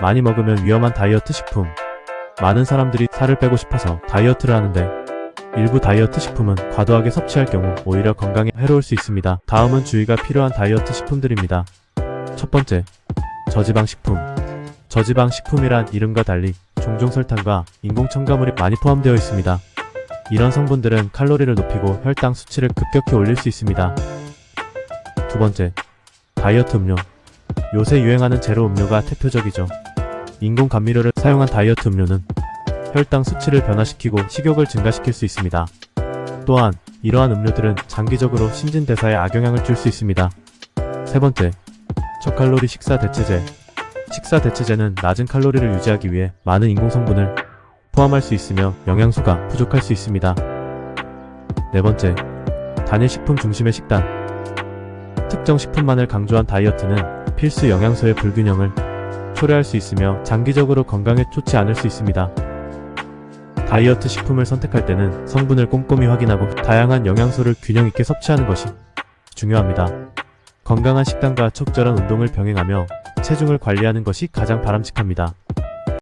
많이 먹으면 위험한 다이어트 식품. 많은 사람들이 살을 빼고 싶어서 다이어트를 하는데 일부 다이어트 식품은 과도하게 섭취할 경우 오히려 건강에 해로울 수 있습니다. 다음은 주의가 필요한 다이어트 식품들입니다. 첫 번째, 저지방 식품. 저지방 식품이란 이름과 달리 종종 설탕과 인공 첨가물이 많이 포함되어 있습니다. 이런 성분들은 칼로리를 높이고 혈당 수치를 급격히 올릴 수 있습니다. 두 번째, 다이어트 음료. 요새 유행하는 제로 음료가 대표적이죠. 인공 감미료를 사용한 다이어트 음료는 혈당 수치를 변화시키고 식욕을 증가시킬 수 있습니다. 또한 이러한 음료들은 장기적으로 신진대사에 악영향을 줄 수 있습니다. 세 번째, 저칼로리 식사 대체제. 식사 대체제는 낮은 칼로리를 유지하기 위해 많은 인공 성분을 포함할 수 있으며 영양소가 부족할 수 있습니다. 네 번째, 단일 식품 중심의 식단. 특정 식품만을 강조한 다이어트는 필수 영양소의 불균형을 초래할 수 있으며 장기적으로 건강에 좋지 않을 수 있습니다. 다이어트 식품을 선택할 때는 성분을 꼼꼼히 확인하고 다양한 영양소를 균형 있게 섭취하는 것이 중요합니다. 건강한 식단과 적절한 운동을 병행하며 체중을 관리하는 것이 가장 바람직합니다.